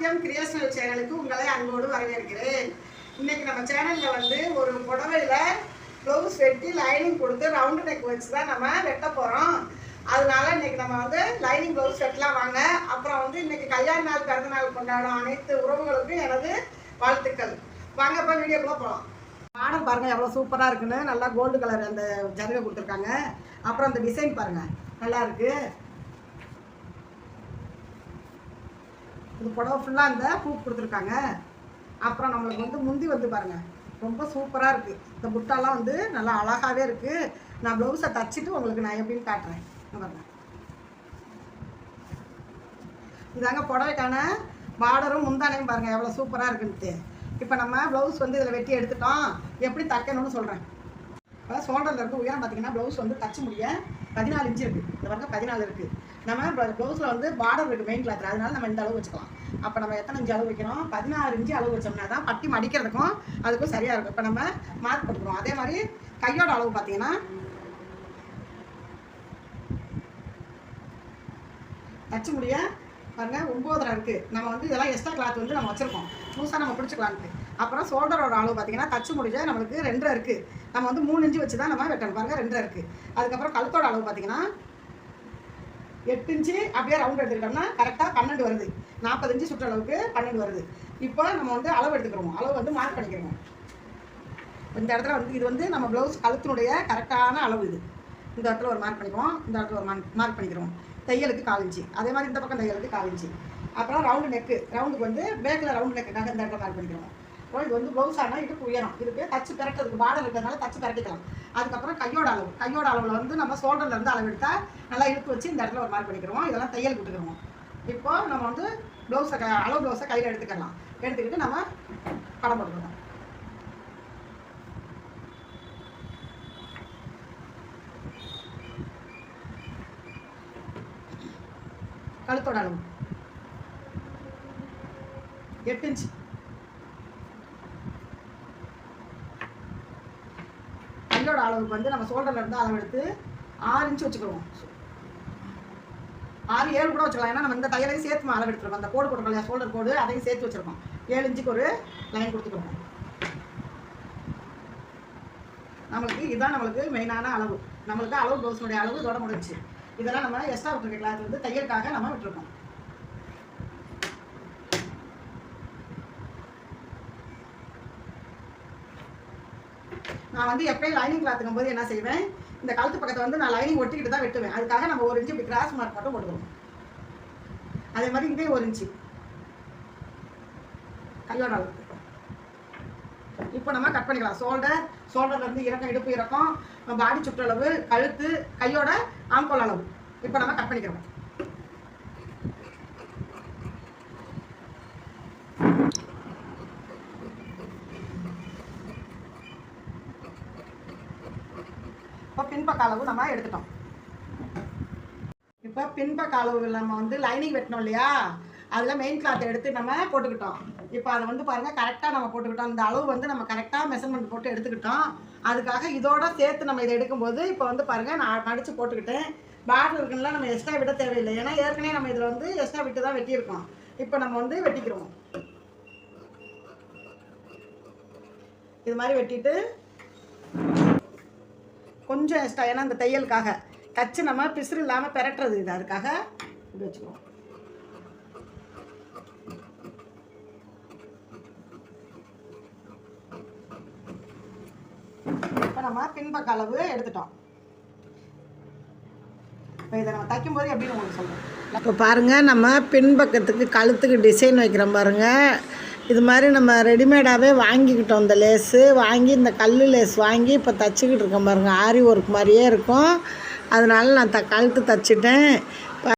சத்யம் creational சேனலுக்கு உங்களை அன்போடு வரவேற்கிறேன். இன்னைக்கு நம்ம சேனலில் வந்து ஒரு புடவையில் ப்ளவுஸ் வெட்டி லைனிங் கொடுத்து ரவுண்டு நெக் வச்சு தான் நம்ம வெட்ட போகிறோம் அதனால இன்னைக்கு நம்ம வந்து லைனிங் ப்ளவுஸ் வெட்டலாம் வாங்க. அப்புறம் வந்து இன்னைக்கு கல்யாண நாள் பிறந்த நாள் கொண்டாடும் அனைத்து உறவுகளுக்கும் எனது வாழ்த்துக்கள். வாங்க இப்போ வீடியோக்குள்ளே போகலாம் மாடல் பாருங்கள் எவ்வளோ சூப்பராக இருக்குன்னு. நல்லா கோல்டு கலர் அந்த ஜருகை கொடுத்துருக்காங்க. அப்புறம் அந்த டிசைன் பாருங்கள் நல்லா இருக்குது இது புடவை ஃபுல்லாக அந்த பூ கொடுத்துருக்காங்க. அப்புறம் நம்மளுக்கு வந்து முந்தி வந்து பாருங்கள் ரொம்ப சூப்பராக இருக்குது இந்த புட்டாலாம் வந்து நல்லா அழகாகவே இருக்குது நான் ப்ளவுஸை தச்சுட்டு உங்களுக்கு நான் எப்படின்னு காட்டுறேன். பாருங்கள் இதாங்க புடவைக்கான பார்டரும் முந்தானையும் பாருங்கள் எவ்வளோ சூப்பராக இருக்குன்ட்டு. இப்போ நம்ம ப்ளவுஸ் வந்து இதில் வெட்டி எடுத்துட்டோம். எப்படி தைக்கணும்னு சொல்கிறேன் இப்போ ஷோல்டரில் இருக்க உயரம் பார்த்தீங்கன்னா ப்ளவுஸ் வந்து தச்சு முடிய பதினாலு இன்ச்சு இருக்குது இந்த பாருங்க பதினாலு இருக்குது நம்ம ப்ளவுஸில் வந்து பார்டர் இருக்குது மெயின் கிளாத்தில் அதனால நம்ம இந்த அளவு வச்சுக்கலாம். அப்போ நம்ம எத்தனை இன்ச்சு அளவு வைக்கிறோம்? பதினாறு இன்ச்சு அளவு வச்சோம்னா தான் பட்டி மடிக்கிறதுக்கும் அதுக்கும் சரியாக இருக்கும். இப்போ நம்ம மார்க் போட்டுக்கிறோம். அதே மாதிரி கையோட அளவு பார்த்தீங்கன்னா தச்சு முடிய பாருங்க ஒம்போதரை இருக்குது நம்ம வந்து இதெல்லாம் எக்ஸ்ட்ரா கிளாத் வந்து நம்ம வச்சுருக்கோம். புதுசாக நம்ம பிடிச்சிக்கலான்ட்டு. அப்புறம் ஷோல்டரோட அளவு பார்த்தீங்கன்னா தச்சு முடிஞ்சால் நம்மளுக்கு ரெண்டரை இருக்குது நம்ம வந்து மூணு இன்ச்சு வச்சு தான் நம்ம வெட்டணும். பாருங்கள் ரெண்டரை இருக்குது அதுக்கப்புறம் கழுத்தோட அளவு பார்த்தீங்கன்னா எட்டு இன்ச்சு அப்படியே ரவுண்ட் எடுத்துக்கிட்டோம்னா கரெக்டாக பன்னெண்டு வருது. நாற்பது இன்ச்சு சுற்றளவுக்கு பன்னெண்டு வருது. இப்போ நம்ம வந்து அளவு எடுத்துக்கிறோம். அளவு வந்து மார்க் பண்ணிக்கிறோம். இந்த இடத்துல வந்து இது வந்து நம்ம ப்ளவுஸ் கழுத்தினுடைய கரெக்டான அளவு இது. இந்த இடத்துல ஒரு மார்க் பண்ணிக்குவோம். இந்த இடத்துல ஒரு மார்க் பண்ணிக்கிறோம். தையலுக்கு கால் இன்ச்சு. அதே மாதிரி இந்த பக்கம் தையலுக்கு கால் இன்ச்சு. அப்புறம் ரவுண்டு நெக்கு ரவுண்டுக்கு வந்து பேக்கில் ரவுண்டு நெக்குக்காக இந்த இடத்துல மார்க் பண்ணிக்கிறோம். அப்புறம் இது வந்து ப்ளவுஸ் ஆனால் இதுக்கு உயரம் இதுக்கு தச்சு பிறக்கிறதுக்கு பார்டர் இருக்கிறதுனால தச்சு பிறக்கிக்கலாம் அதுக்கப்புறம் கையோட அளவு. கையோட அளவில் வந்து நம்ம ஷோல்டர்ல இருந்து அளவு எடுத்தால் நல்லா இழுத்து வச்சு இந்த இடத்துல ஒரு மார்க் பண்ணிக்கிறோம் இதெல்லாம் தையல் விட்டுக்கிறோம் இப்போது நம்ம வந்து ப்ளவுஸை க அளவு ப்ளவுஸை கையில் எடுத்துக்கலாம். எடுத்துக்கிட்டு நம்ம படம் போட்டுக்கிறோம் கழுத்தோட அளவு. எட்டு இன்ச்சு. கையோட அளவுக்கு வந்து நம்ம சோல்டரில் இருந்து அளவெடுத்து ஆறு இன்ச்சு வச்சுக்கிடுவோம். ஆறு ஏழு கூட வச்சுக்கலாம். ஏன்னா நம்ம இந்த தையலையும் சேர்த்து அளவு எடுத்துருக்கோம். அந்த கோடு போட்டுருக்கோம் இல்லையா? ஷோல்டர் கோடு அதையும் சேர்த்து வச்சுருக்கோம். ஏழு இன்ச்சுக்கு ஒரு லைன் கொடுத்துக்கிறோம் நம்மளுக்கு இதுதான் நம்மளுக்கு மெயினான அளவு. நம்மளுக்கு அளவு ப்ளவுஸினுடைய அளவு தொட முடிஞ்சுச்சு. இதெல்லாம் நம்ம எக்ஸ்ட்ரா விட்டுருக்க கிளாத் வந்து தையலுக்காக நம்ம விட்டுருக்கோம். நான் வந்து எப்பயும் லைனிங் கிளாத்துக்கும் போது என்ன செய்வேன்? இந்த கழுத்து பக்கத்தை வந்து நான் லைனிங் ஒட்டிக்கிட்டு தான் வெட்டுவேன். அதுக்காக நம்ம ஒரு இன்ச்சு இப்படி கிராஸ் மார்க் மட்டும் போட்டுக்கணும். அதே மாதிரி இதே ஒரு இன்ச்சு. கையோட அளவு. இப்போ நம்ம கட் பண்ணிக்கலாம். ஷோல்டர் ஷோல்டர்லேருந்து இறக்கம் இடுப்பு இறக்கம் பாடி சுற்றளவு கழுத்து கையோட ஆம்கோல் அளவு. இப்போ நம்ம கட் பண்ணிக்கிறோம். இப்போ பின்பக்க அளவு நம்ம எடுத்துட்டோம். இப்போ பின்பக்க அளவு நம்ம வந்து லைனிங் வெட்டணும் இல்லையா? அதில் மெயின் கிளாத் எடுத்து நம்ம போட்டுக்கிட்டோம். இப்போ அதை வந்து பாருங்கள் கரெக்டாக நம்ம போட்டுக்கிட்டோம். இந்த அளவு வந்து நம்ம கரெக்டாக மெஷர்மெண்ட் போட்டு எடுத்துக்கிட்டோம். அதுக்காக இதோட சேர்த்து நம்ம இதை எடுக்கும்போது இப்போ வந்து பாருங்கள் நான் மடித்து போட்டுக்கிட்டேன். பார்டர் இருக்குன்னா நம்ம எக்ஸ்ட்ரா விட தேவையில்லை. ஏன்னா ஏற்கனவே நம்ம இதில் வந்து எக்ஸ்ட்ரா விட்டு தான் வெட்டியிருக்கோம். இப்போ நம்ம வந்து வெட்டிக்கிறோம். இது மாதிரி வெட்டிட்டு கொஞ்சம் எக்ஸ்ட்ரா ஏன்னா அந்த தையலுக்காக. கச்சு நம்ம பிசுறு இல்லாமல் பெரட்டுறது. இது அதுக்காக இப்படி வச்சுக்குவோம். இப்போ நம்ம பின்பக்க அளவு எடுத்துட்டோம். இப்போ இதை நம்ம தைக்கும்போது எப்படின்னு உங்களுக்கு சொல்கிறேன் இப்போ பாருங்கள் நம்ம பின்பக்கத்துக்கு கழுத்துக்கு டிசைன் வைக்கிறோம் பாருங்கள் இது மாதிரி நம்ம ரெடிமேடாகவே வாங்கிக்கிட்டோம் இந்த லேஸு. வாங்கி இந்த கல் லேஸ் வாங்கி இப்போ தச்சுக்கிட்டு இருக்கோம் பாருங்கள் ஆரி ஒர்க் மாதிரியே இருக்கும். அதனால நான் த கழுத்து தைச்சிட்டேன்.